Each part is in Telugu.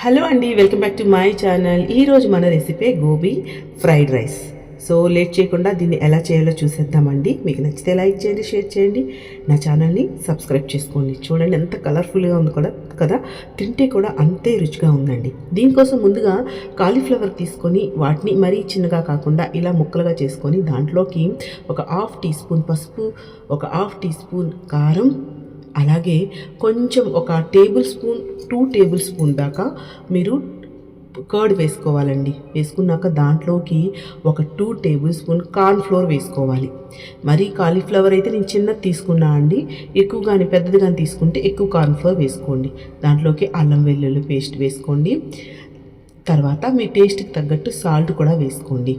హలో అండి welcome back to my channel ఈరోజు మన recipe gobi fried rice so late చేయకుండా దీన్ని ఎలా చేయాలో చూసేద్దామండి. మీకు నచ్చితే లైక్ చేయండి షేర్ చేయండి. నా ఛానల్ని సబ్స్క్రైబ్ చేసుకోండి. చూడండి ఎంత కలర్ఫుల్గా ఉంది కూడా కదా? తింటే కూడా అంతే రుచిగా ఉందండి. దీనికోసం ముందుగా కాలీఫ్లవర్ తీసుకొని వాటిని మరీ చిన్నగా కాకుండా ఇలా ముక్కలుగా చేసుకొని దాంట్లోకి ఒక హాఫ్ టీ స్పూన్ పసుపు ఒక హాఫ్ టీ స్పూన్ కారం అలాగే కొంచెం ఒక tablespoon two tablespoon దాకా మీరు కర్డ్ వేసుకోవాలండి. వేసుకున్నాక దాంట్లోకి ఒక two tablespoon corn flour వేసుకోవాలి. మరి కాలీఫ్లవర్ అయితే నేను చిన్నది తీసుకున్నా అండి. ఎక్కువ కానీ పెద్దది కానీ తీసుకుంటే ఎక్కువ కార్న్ ఫ్లోర్ వేసుకోండి. దాంట్లోకి అల్లం వెల్లుల్లి పేస్ట్ వేసుకోండి. తర్వాత మీ టేస్ట్కి తగ్గట్టు సాల్ట్ కూడా వేసుకోండి.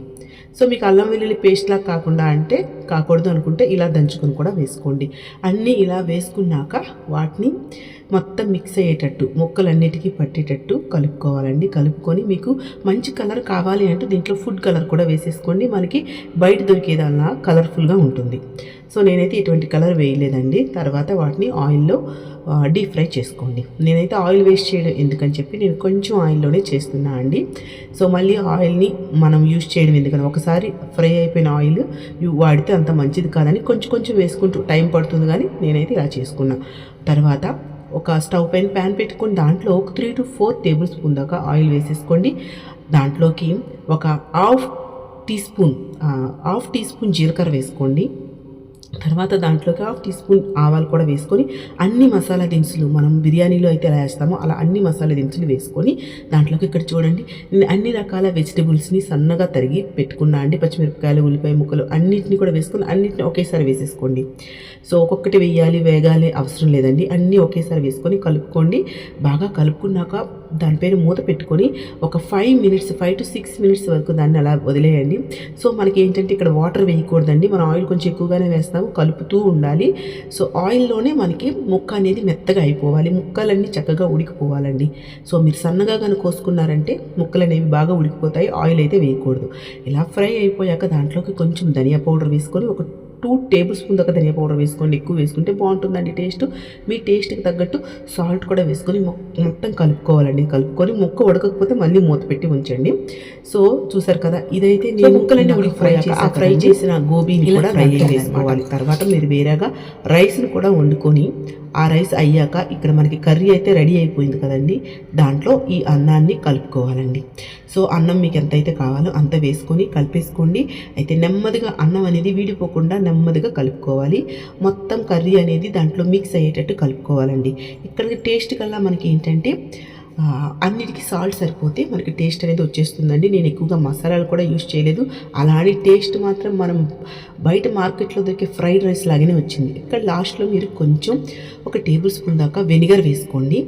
సో మీకు అల్లం వెల్లుల్లి పేస్ట్లా కాకుండా అంటే కాకూడదు అనుకుంటే ఇలా దంచుకొని కూడా వేసుకోండి. అన్నీ ఇలా వేసుకున్నాక వాటిని మొత్తం మిక్స్ అయ్యేటట్టు మొక్కలన్నిటికీ పట్టేటట్టు కలుపుకోవాలండి. కలుపుకొని మీకు మంచి కలర్ కావాలి అంటే దీంట్లో ఫుడ్ కలర్ కూడా వేసేసుకోండి. మనకి బయట దొరికేదల్లా కలర్ఫుల్గా ఉంటుంది. సో నేనైతే ఇటువంటి కలర్ వేయలేదండి. తర్వాత వాటిని ఆయిల్లో డీప్ ఫ్రై చేసుకోండి. నేనైతే ఆయిల్ వేస్ట్ చేయడం ఎందుకని చెప్పి నేను కొంచెం ఆయిల్లోనే చేస్తున్నా అండి. సో మళ్ళీ ఆయిల్ని మనం యూజ్ చేయడం ఎందుకని ఒకసారి ఫ్రై అయిపోయిన ఆయిల్ వాడితే అంత మంచిది కాదని కొంచెం కొంచెం వేసుకుంటూ టైం పడుతుంది కానీ నేనైతే ఇలా చేసుకున్నా. తర్వాత ఒక స్టవ్ పైన ప్యాన్ పెట్టుకుని దాంట్లో ఒక three to four tablespoon దాకా ఆయిల్ వేసేసుకోండి. దాంట్లోకి ఒక half teaspoon half teaspoon జీలకర్ర వేసుకోండి. తర్వాత దాంట్లోకి హాఫ్ టీ స్పూన్ ఆవాలు కూడా వేసుకొని అన్ని మసాలా దినుసులు మనం బిర్యానీలో అయితే ఎలా వేస్తామో అలా అన్ని మసాలా దినుసులు వేసుకొని దాంట్లోకి ఇక్కడ చూడండి నేను అన్ని రకాల వెజిటబుల్స్ని సన్నగా తరిగి పెట్టుకున్నా అండి పచ్చిమిరపకాయలు ఉల్లిపాయ ముక్కలు అన్నింటిని కూడా వేసుకొని అన్నింటిని ఒకేసారి వేసేసుకోండి. సో ఒక్కొక్కటి వేయాలి వేగాలి అవసరం లేదండి. అన్నీ ఒకేసారి వేసుకొని కలుపుకోండి. బాగా కలుపుకున్నాక దానిపైన మూత పెట్టుకొని ఒక five minutes five to six minutes వరకు దాన్ని అలా వదిలేయండి. సో మనకి ఏంటంటే ఇక్కడ వాటర్ వేయకూడదండి. మనం ఆయిల్ కొంచెం ఎక్కువగానే వేస్తాము కలుపుతూ ఉండాలి. సో ఆయిల్లోనే మనకి ముక్క అనేది మెత్తగా అయిపోవాలి. ముక్కలన్నీ చక్కగా ఉడికిపోవాలండి. సో మీరు సన్నగా కానీ కోసుకున్నారంటే ముక్కలు అనేవి బాగా ఉడికిపోతాయి. ఆయిల్ అయితే వేయకూడదు. ఇలా ఫ్రై అయిపోయాక దాంట్లోకి కొంచెం ధనియా పౌడర్ వేసుకొని ఒక టూ టేబుల్ స్పూన్ దాకా ధనియా పౌడర్ వేసుకోండి ఎక్కువ వేసుకుంటే బాగుంటుందండి టేస్ట్. మీ టేస్ట్కి తగ్గట్టు సాల్ట్ కూడా వేసుకొని మొత్తం కలుపుకోవాలండి. కలుపుకొని ముక్క ఉడకకపోతే మళ్ళీ మూత పెట్టి ఉంచండి. సో చూసారు కదా ఇదైతే నేను ముక్కలన్నీ ఉడికి ఫ్రై చేసి ఫ్రై చేసిన గోబీని కూడా ఫ్రై వేసుకోవాలి తర్వాత మీరు వేరేగా రైస్ని కూడా వండుకొని ఆ రైస్ అయ్యాక ఇక్కడ మనకి కర్రీ అయితే రెడీ అయిపోయింది కదండి. దాంట్లో ఈ అన్నాన్ని కలుపుకోవాలండి. సో అన్నం మీకు ఎంత అయితే కావాలో అంత వేసుకొని కలిపేసుకోండి. అయితే నెమ్మదిగా అన్నం అనేది వీడిపోకుండా నెమ్మదిగా కలుపుకోవాలి. మొత్తం కర్రీ అనేది దాంట్లో మిక్స్ అయ్యేటట్టు కలుపుకోవాలండి. ఇక్కడికి టేస్ట్ కల్లా మనకి ఏంటంటే అన్నిటికీ సాల్ట్ సరిపోతే మనకి టేస్ట్ అనేది వచ్చేస్తుందండి. నేను ఎక్కువగా మసాలాలు కూడా యూస్ చేయలేదు. అలాంటి టేస్ట్ మాత్రం మనం బయట మార్కెట్లో దొరికే ఫ్రైడ్ రైస్ లాగానే వచ్చింది. ఇక్కడ లాస్ట్లో మీరు కొంచెం ఒక టేబుల్ స్పూన్ దాకా వెనిగర్ వేసుకోండి.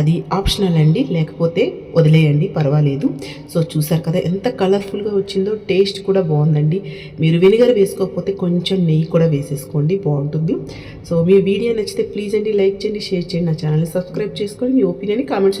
అది ఆప్షనల్ అండి. లేకపోతే వదిలేయండి. పర్వాలేదు. సో చూసారు కదా ఎంత కలర్ఫుల్గా వచ్చిందో. టేస్ట్ కూడా బాగుందండి. మీరు వెనిగర్ వేసుకోకపోతే కొంచెం నెయ్యి కూడా వేసేసుకోండి. బాగుంటుంది. సో మీ వీడియో నచ్చితే ప్లీజ్ అండి. లైక్ చేయండి షేర్ చేయండి. నా ఛానల్ని సబ్స్క్రైబ్ చేసుకొని మీ ఒపీనియన్ కామెంట్స్